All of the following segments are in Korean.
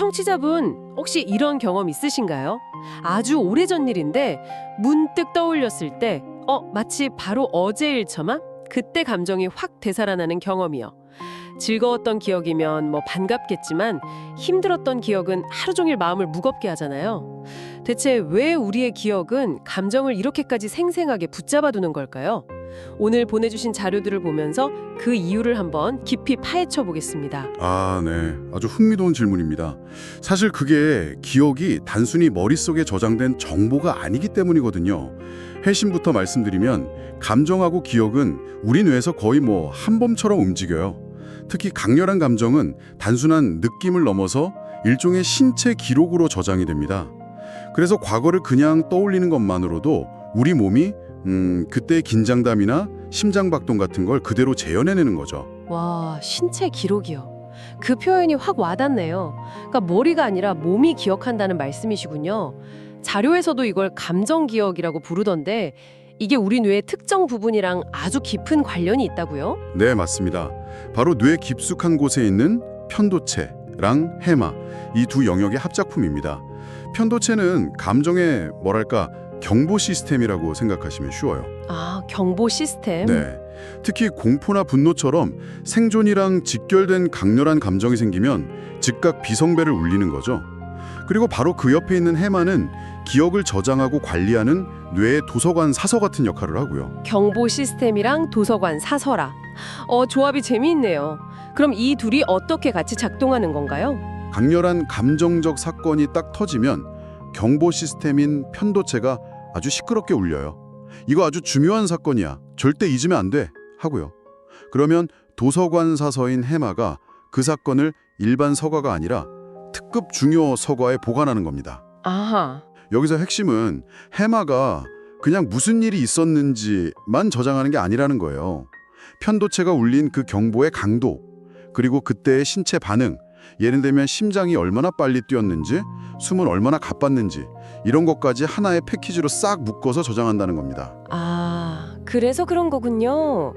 청취자분 혹시 이런 경험 있으신가요? 아주 오래전 일인데 문득 떠올렸을 때 어, 마치 바로 어제 일처럼 그때 감정이 확 되살아나는 경험이요. 즐거웠던 기억이면 뭐 반갑겠지만 힘들었던 기억은 하루 종일 마음을 무겁게 하잖아요. 대체 왜 우리의 기억은 감정을 이렇게까지 생생하게 붙잡아 두는 걸까요? 오늘 보내주신 자료들을 보면서 그 이유를 한번 깊이 파헤쳐 보겠습니다. 아, 네. 아주 흥미로운 질문입니다. 사실 그게 기억이 단순히 머릿속에 저장된 정보가 아니기 때문이거든요. 핵심부터 말씀드리면 감정하고 기억은 우리 뇌에서 거의 뭐 한범처럼 움직여요. 특히 강렬한 감정은 단순한 느낌을 넘어서 일종의 신체 기록으로 저장이 됩니다. 그래서 과거를 그냥 떠올리는 것만으로도 우리 몸이 음, 그때의 긴장감이나 심장박동 같은 걸 그대로 재현해내는 거죠. 와, 신체 기록이요. 그 표현이 확 와닿네요. 그러니까 머리가 아니라 몸이 기억한다는 말씀이시군요. 자료에서도 이걸 감정 기억이라고 부르던데 이게 우리 뇌의 특정 부분이랑 아주 깊은 관련이 있다고요? 네, 맞습니다. 바로 뇌 깊숙한 곳에 있는 편도체랑 해마 이 두 영역의 합작품입니다. 편도체는 감정의 뭐랄까 경보 시스템이라고 생각하시면 쉬워요. 아, 경보 시스템. 네. 특히 공포나 분노처럼 생존이랑 직결된 강렬한 감정이 생기면 즉각 비성배를 울리는 거죠. 그리고 바로 그 옆에 있는 해마는 기억을 저장하고 관리하는 뇌의 도서관 사서 같은 역할을 하고요. 경보 시스템이랑 도서관 사서라. 어, 조합이 재미있네요. 그럼 이 둘이 어떻게 같이 작동하는 건가요? 강렬한 감정적 사건이 딱 터지면 경보 시스템인 편도체가 아주 시끄럽게 울려요. 이거 아주 중요한 사건이야. 절대 잊으면 안 돼. 하고요. 그러면 도서관 사서인 해마가 그 사건을 일반 서가가 아니라 특급 중요 서가에 보관하는 겁니다. 아하. 여기서 핵심은 해마가 그냥 무슨 일이 있었는지만 저장하는 게 아니라는 거예요. 편도체가 울린 그 경보의 강도, 그리고 그때의 신체 반응, 예를 들면 심장이 얼마나 빨리 뛰었는지, 숨은 얼마나 가빴는지 이런 것까지 하나의 패키지로 싹 묶어서 저장한다는 겁니다. 아, 그래서 그런 거군요.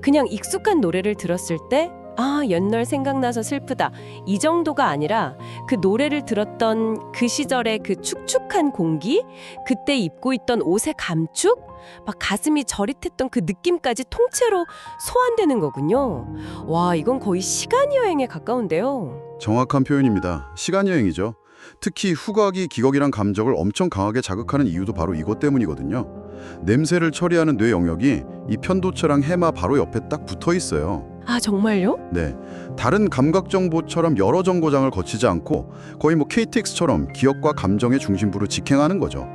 그냥 익숙한 노래를 들었을 때, 아, 옛날 생각나서 슬프다. 이 정도가 아니라 그 노래를 들었던 그 시절의 그 축축한 공기, 그때 입고 있던 옷의 감축, 막 가슴이 저릿했던 그 느낌까지 통째로 소환되는 거군요. 와, 이건 거의 시간 여행에 가까운데요. 정확한 표현입니다. 시간 여행이죠. 특히 후각이 기억이란 감정을 엄청 강하게 자극하는 이유도 바로 이것 때문이거든요. 냄새를 처리하는 뇌 영역이 이 편도체랑 해마 바로 옆에 딱 붙어 있어요. 아, 정말요? 네, 다른 감각 정보처럼 여러 정거장을 거치지 않고 거의 뭐 KTX처럼 기억과 감정의 중심부를 직행하는 거죠.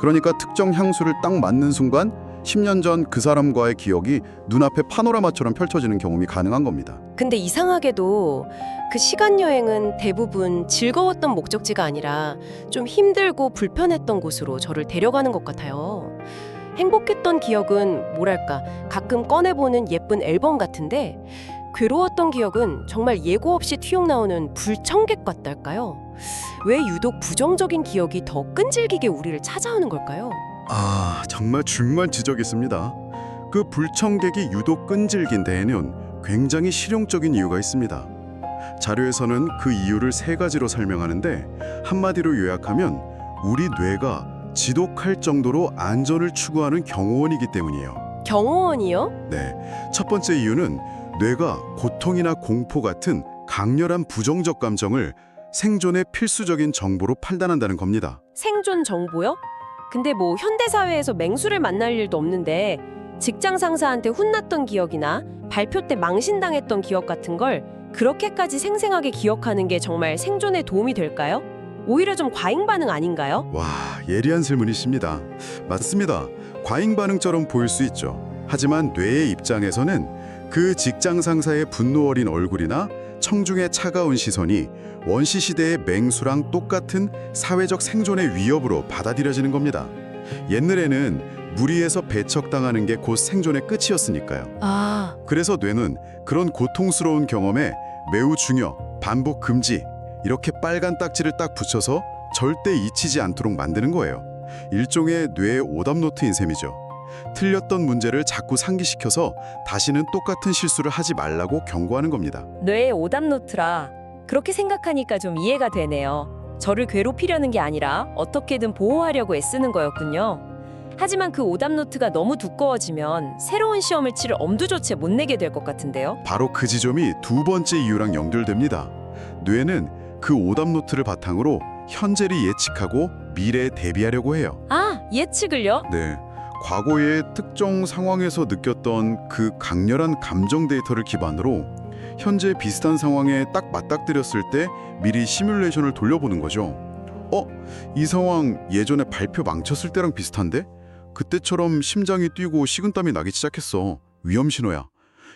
그러니까 특정 향수를 딱 맞는 순간 10년 전 그 사람과의 기억이 눈앞에 파노라마처럼 펼쳐지는 경험이 가능한 겁니다. 근데 이상하게도 그 시간 여행은 대부분 즐거웠던 목적지가 아니라 좀 힘들고 불편했던 곳으로 저를 데려가는 것 같아요. 행복했던 기억은 뭐랄까 가끔 꺼내보는 예쁜 앨범 같은데 괴로웠던 기억은 정말 예고 없이 튀어 나오는 불청객 같달까요? 왜 유독 부정적인 기억이 더 끈질기게 우리를 찾아오는 걸까요? 아, 정말 중요한 지적이십니다. 그 불청객이 유독 끈질긴 데에는 굉장히 실용적인 이유가 있습니다. 자료에서는 그 이유를 세 가지로 설명하는데 한마디로 요약하면 우리 뇌가 지독할 정도로 안전을 추구하는 경호원이기 때문이에요. 경호원이요? 네, 첫 번째 이유는 뇌가 고통이나 공포 같은 강렬한 부정적 감정을 생존의 필수적인 정보로 판단한다는 겁니다. 생존 정보요? 근데 뭐 현대 사회에서 맹수를 만날 일도 없는데 직장 상사한테 혼났던 기억이나 발표 때 망신당했던 기억 같은 걸 그렇게까지 생생하게 기억하는 게 정말 생존에 도움이 될까요? 오히려 좀 과잉 반응 아닌가요? 와, 예리한 질문이십니다. 맞습니다. 과잉 반응처럼 보일 수 있죠. 하지만 뇌의 입장에서는 그 직장 상사의 분노 어린 얼굴이나 청중의 차가운 시선이 원시 시대의 맹수랑 똑같은 사회적 생존의 위협으로 받아들여지는 겁니다. 옛날에는 무리해서 배척당하는 게 곧 생존의 끝이었으니까요. 아, 그래서 뇌는 그런 고통스러운 경험에 매우 중요, 반복 금지 이렇게 빨간 딱지를 딱 붙여서 절대 잊히지 않도록 만드는 거예요. 일종의 뇌의 오답노트인 셈이죠. 틀렸던 문제를 자꾸 상기시켜서 다시는 똑같은 실수를 하지 말라고 경고하는 겁니다. 뇌의 오답 노트라. 그렇게 생각하니까 좀 이해가 되네요. 저를 괴롭히려는 게 아니라 어떻게든 보호하려고 애쓰는 거였군요. 하지만 그 오답 노트가 너무 두꺼워지면 새로운 시험을 치를 엄두조차 못 내게 될 것 같은데요. 바로 그 지점이 두 번째 이유랑 연결됩니다. 뇌는 그 오답 노트를 바탕으로 현재를 예측하고 미래에 대비하려고 해요. 아, 예측을요? 네. 과거의 특정 상황에서 느꼈던 그 강렬한 감정 데이터를 기반으로 현재 비슷한 상황에 딱 맞닥뜨렸을 때 미리 시뮬레이션을 돌려보는 거죠. 어? 이 상황 예전에 발표 망쳤을 때랑 비슷한데? 그때처럼 심장이 뛰고 식은땀이 나기 시작했어. 위험 신호야.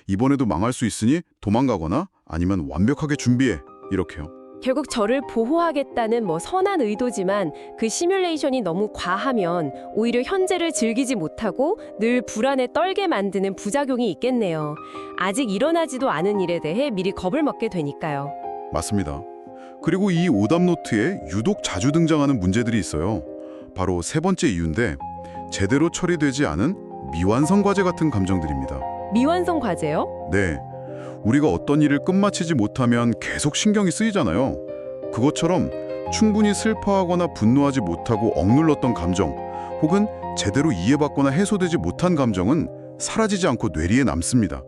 이번에도 망할 수 있으니 도망가거나 아니면 완벽하게 준비해. 이렇게요. 결국 저를 보호하겠다는 뭐 선한 의도지만 그 시뮬레이션이 너무 과하면 오히려 현재를 즐기지 못하고 늘 불안에 떨게 만드는 부작용이 있겠네요. 아직 일어나지도 않은 일에 대해 미리 겁을 먹게 되니까요. 맞습니다. 그리고 이 오답 노트에 유독 자주 등장하는 문제들이 있어요. 바로 세 번째 이유인데 제대로 처리되지 않은 미완성 과제 같은 감정들입니다. 미완성 과제요? 네. 우리가 어떤 일을 끝마치지 못하면 계속 신경이 쓰이잖아요. 그것처럼 충분히 슬퍼하거나 분노하지 못하고 억눌렀던 감정 혹은 제대로 이해받거나 해소되지 못한 감정은 사라지지 않고 뇌리에 남습니다.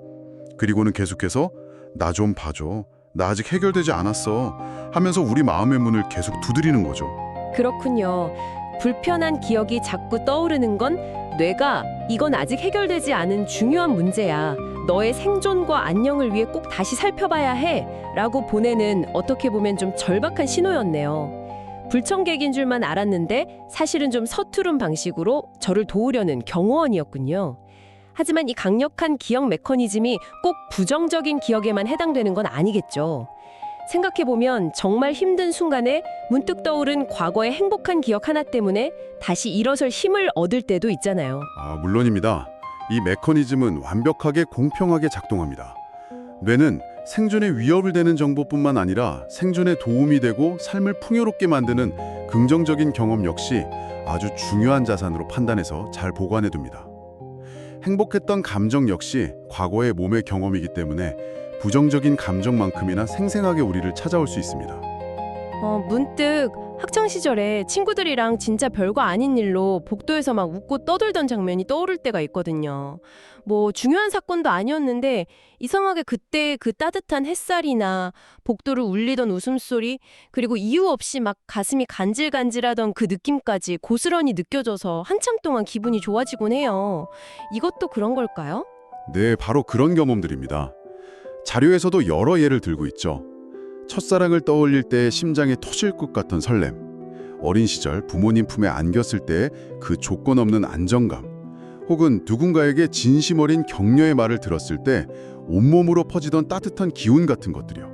그리고는 계속해서 나 좀 봐줘. 나 아직 해결되지 않았어. 하면서 우리 마음의 문을 계속 두드리는 거죠. 그렇군요. 불편한 기억이 자꾸 떠오르는 건 뇌가 이건 아직 해결되지 않은 중요한 문제야. 너의 생존과 안녕을 위해 꼭 다시 살펴봐야 해. 라고 보내는 어떻게 보면 좀 절박한 신호였네요. 불청객인 줄만 알았는데 사실은 좀 서투른 방식으로 저를 도우려는 경호원이었군요. 하지만 이 강력한 기억 메커니즘이 꼭 부정적인 기억에만 해당되는 건 아니겠죠. 생각해보면 정말 힘든 순간에 문득 떠오른 과거의 행복한 기억 하나 때문에 다시 일어설 힘을 얻을 때도 있잖아요. 아, 물론입니다. 이 메커니즘은 완벽하게 공평하게 작동합니다. 뇌는 생존에 위협을 되는 정보뿐만 아니라 생존에 도움이 되고 삶을 풍요롭게 만드는 긍정적인 경험 역시 아주 중요한 자산으로 판단해서 잘 보관해 둡니다. 행복했던 감정 역시 과거의 몸의 경험이기 때문에 부정적인 감정만큼이나 생생하게 우리를 찾아올 수 있습니다. 어, 문득 학창 시절에 친구들이랑 진짜 별거 아닌 일로 복도에서 막 웃고 떠들던 장면이 떠오를 때가 있거든요. 뭐 중요한 사건도 아니었는데 이상하게 그때 그 따뜻한 햇살이나 복도를 울리던 웃음소리 그리고 이유 없이 막 가슴이 간질간질하던 그 느낌까지 고스란히 느껴져서 한참 동안 기분이 좋아지곤 해요. 이것도 그런 걸까요? 네, 바로 그런 경험들입니다. 자료에서도 여러 예를 들고 있죠. 첫사랑을 떠올릴 때 심장이 터질 것 같던 설렘, 어린 시절 부모님 품에 안겼을 때 그 조건 없는 안정감, 혹은 누군가에게 진심 어린 격려의 말을 들었을 때 온몸으로 퍼지던 따뜻한 기운 같은 것들이요.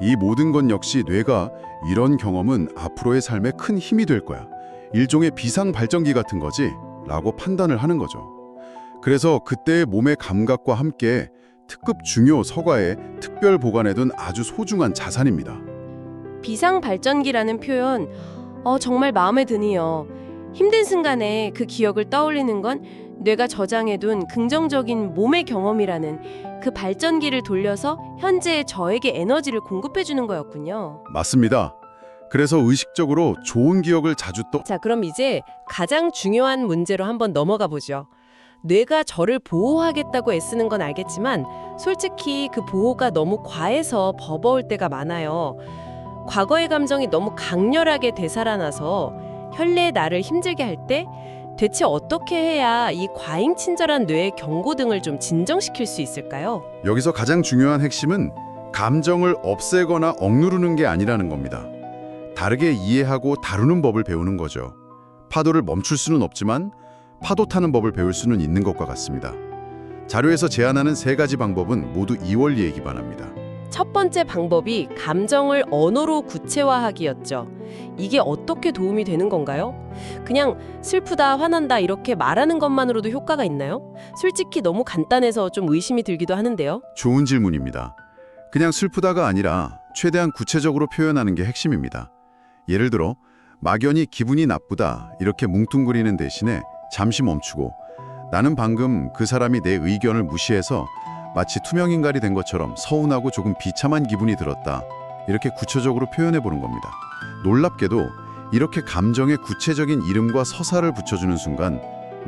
이 모든 것 역시 뇌가 이런 경험은 앞으로의 삶에 큰 힘이 될 거야. 일종의 비상 발전기 같은 거지 라고 판단을 하는 거죠. 그래서 그때의 몸의 감각과 함께 특급 중요 서가에 특별 보관해둔 아주 소중한 자산입니다. 비상 발전기라는 표현 어, 정말 마음에 드네요. 힘든 순간에 그 기억을 떠올리는 건 뇌가 저장해둔 긍정적인 몸의 경험이라는 그 발전기를 돌려서 현재의 저에게 에너지를 공급해주는 거였군요. 맞습니다. 그래서 의식적으로 좋은 기억을 자주 떠 자, 그럼 이제 가장 중요한 문제로 한번 넘어가 보죠. 뇌가 저를 보호하겠다고 애쓰는 건 알겠지만 솔직히 그 보호가 너무 과해서 버거울 때가 많아요. 과거의 감정이 너무 강렬하게 되살아나서 현래의 나를 힘들게 할 때 대체 어떻게 해야 이 과잉 친절한 뇌의 경고 등을 좀 진정시킬 수 있을까요? 여기서 가장 중요한 핵심은 감정을 없애거나 억누르는 게 아니라는 겁니다. 다르게 이해하고 다루는 법을 배우는 거죠. 파도를 멈출 수는 없지만 파도 타는 법을 배울 수는 있는 것과 같습니다. 자료에서 제안하는 세 가지 방법은 모두 이원리에 기반합니다. 첫 번째 방법이 감정을 언어로 구체화하기였죠. 이게 어떻게 도움이 되는 건가요? 그냥 슬프다, 화난다 이렇게 말하는 것만으로도 효과가 있나요? 솔직히 너무 간단해서 좀 의심이 들기도 하는데요. 좋은 질문입니다. 그냥 슬프다가 아니라 최대한 구체적으로 표현하는 게 핵심입니다. 예를 들어 막연히 기분이 나쁘다 이렇게 뭉뚱그리는 대신에 잠시 멈추고 나는 방금 그 사람이 내 의견을 무시해서 마치 투명인간이 된 것처럼 서운하고 조금 비참한 기분이 들었다. 이렇게 구체적으로 표현해 보는 겁니다. 놀랍게도 이렇게 감정의 구체적인 이름과 서사를 붙여주는 순간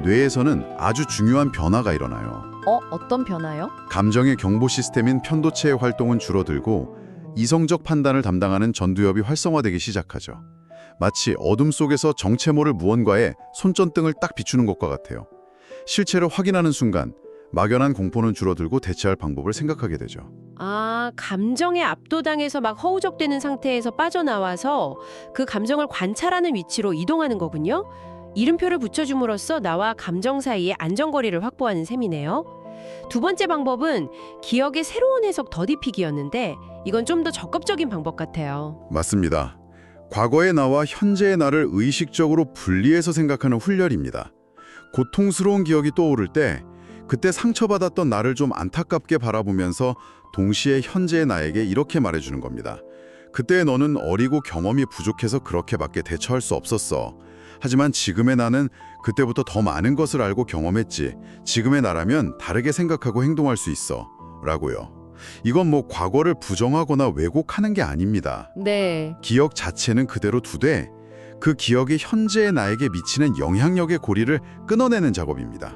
뇌에서는 아주 중요한 변화가 일어나요. 어, 어떤 변화요? 감정의 경보 시스템인 편도체의 활동은 줄어들고 이성적 판단을 담당하는 전두엽이 활성화되기 시작하죠. 마치 어둠 속에서 정체모를 무언가에 손전등을 딱 비추는 것과 같아요. 실체를 확인하는 순간 막연한 공포는 줄어들고 대체할 방법을 생각하게 되죠. 아, 감정에 압도당해서 막 허우적대는 상태에서 빠져나와서 그 감정을 관찰하는 위치로 이동하는 거군요. 이름표를 붙여줌으로써 나와 감정 사이에 안전거리를 확보하는 셈이네요. 두 번째 방법은 기억의 새로운 해석 더딥히기였는데 이건 좀 더 적극적인 방법 같아요. 맞습니다. 과거의 나와 현재의 나를 의식적으로 분리해서 생각하는 훈련입니다. 고통스러운 기억이 떠오를 때 그때 상처받았던 나를 좀 안타깝게 바라보면서 동시에 현재의 나에게 이렇게 말해주는 겁니다. 그때 너는 어리고 경험이 부족해서 그렇게밖에 대처할 수 없었어. 하지만 지금의 나는 그때부터 더 많은 것을 알고 경험했지. 지금의 나라면 다르게 생각하고 행동할 수 있어. 라고요. 이건 뭐 과거를 부정하거나 왜곡하는 게 아닙니다. 네. 기억 자체는 그대로 두되 그 기억이 현재의 나에게 미치는 영향력의 고리를 끊어내는 작업입니다.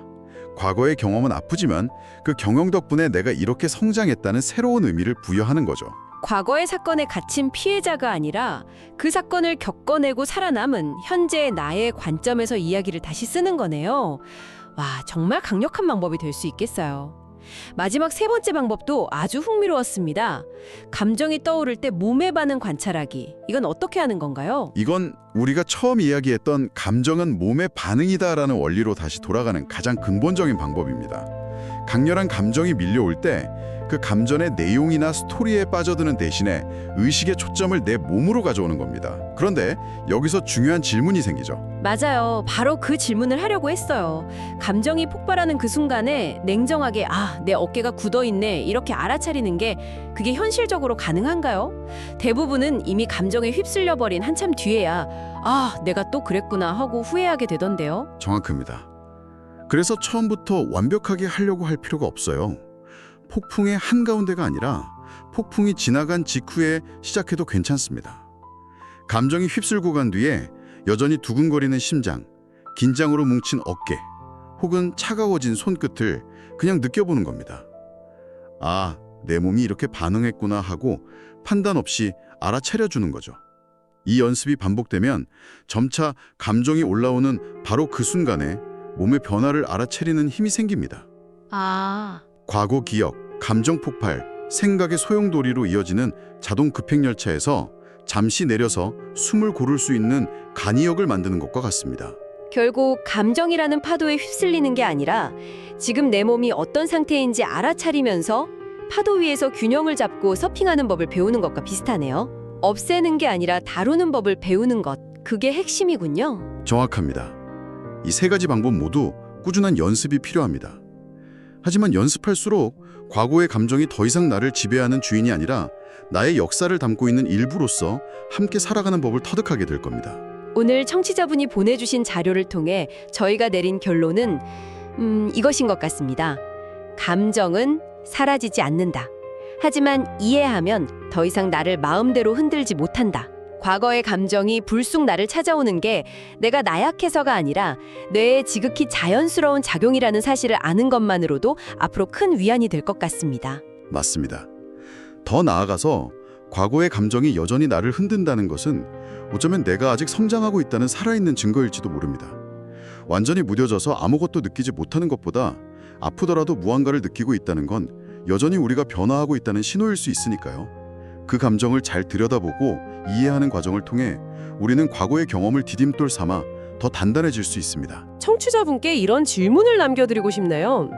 과거의 경험은 아프지만 그 경험 덕분에 내가 이렇게 성장했다는 새로운 의미를 부여하는 거죠. 과거의 사건에 갇힌 피해자가 아니라 그 사건을 겪어내고 살아남은 현재의 나의 관점에서 이야기를 다시 쓰는 거네요. 와, 정말 강력한 방법이 될 수 있겠어요. 마지막 세 번째 방법도 아주 흥미로웠습니다. 감정이 떠오를 때 몸의 반응 관찰하기. 이건 어떻게 하는 건가요? 이건 우리가 처음 이야기했던 감정은 몸의 반응이다라는 원리로 다시 돌아가는 가장 근본적인 방법입니다. 강렬한 감정이 밀려올 때 그 감정의 내용이나 스토리에 빠져드는 대신에 의식의 초점을 내 몸으로 가져오는 겁니다. 그런데 여기서 중요한 질문이 생기죠. 맞아요. 바로 그 질문을 하려고 했어요. 감정이 폭발하는 그 순간에 냉정하게 아, 내 어깨가 굳어 있네. 이렇게 알아차리는 게 그게 현실적으로 가능한가요? 대부분은 이미 감정에 휩쓸려 버린 한참 뒤에야 아, 내가 또 그랬구나 하고 후회하게 되던데요. 정확합니다. 그래서 처음부터 완벽하게 하려고 할 필요가 없어요. 폭풍의 한가운데가 아니라 폭풍이 지나간 직후에 시작해도 괜찮습니다. 감정이 휩쓸고 간 뒤에 여전히 두근거리는 심장, 긴장으로 뭉친 어깨, 혹은 차가워진 손끝을 그냥 느껴보는 겁니다. 아, 내 몸이 이렇게 반응했구나 하고 판단 없이 알아차려주는 거죠. 이 연습이 반복되면 점차 감정이 올라오는 바로 그 순간에 몸의 변화를 알아차리는 힘이 생깁니다. 아, 과거 기억, 감정 폭발, 생각의 소용돌이로 이어지는 자동 급행열차에서 잠시 내려서 숨을 고를 수 있는 간이역을 만드는 것과 같습니다. 결국 감정이라는 파도에 휩쓸리는 게 아니라 지금 내 몸이 어떤 상태인지 알아차리면서 파도 위에서 균형을 잡고 서핑하는 법을 배우는 것과 비슷하네요. 없애는 게 아니라 다루는 법을 배우는 것. 그게 핵심이군요. 정확합니다. 이 세 가지 방법 모두 꾸준한 연습이 필요합니다. 하지만 연습할수록 과거의 감정이 더 이상 나를 지배하는 주인이 아니라 나의 역사를 담고 있는 일부로서 함께 살아가는 법을 터득하게 될 겁니다. 오늘 청취자분이 보내주신 자료를 통해 저희가 내린 결론은 음, 이것인 것 같습니다. 감정은 사라지지 않는다. 하지만 이해하면 더 이상 나를 마음대로 흔들지 못한다. 과거의 감정이 불쑥 나를 찾아오는 게 내가 나약해서가 아니라 뇌의 지극히 자연스러운 작용이라는 사실을 아는 것만으로도 앞으로 큰 위안이 될 것 같습니다. 맞습니다. 더 나아가서 과거의 감정이 여전히 나를 흔든다는 것은 어쩌면 내가 아직 성장하고 있다는 살아있는 증거일지도 모릅니다. 완전히 무뎌져서 아무것도 느끼지 못하는 것보다 아프더라도 무언가를 느끼고 있다는 건 여전히 우리가 변화하고 있다는 신호일 수 있으니까요. 그 감정을 잘 들여다보고 이해하는 과정을 통해 우리는 과거의 경험을 디딤돌 삼아 더 단단해질 수 있습니다. 청취자분께 이런 질문을 남겨드리고 싶네요.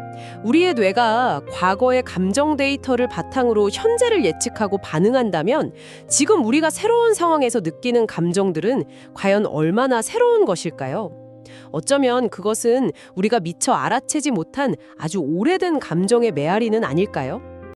우리의 뇌가 과거의 감정 데이터를 바탕으로 현재를 예측하고 반응한다면 지금 우리가 새로운 상황에서 느끼는 감정들은 과연 얼마나 새로운 것일까요? 어쩌면 그것은 우리가 미처 알아채지 못한 아주 오래된 감정의 메아리는 아닐까요?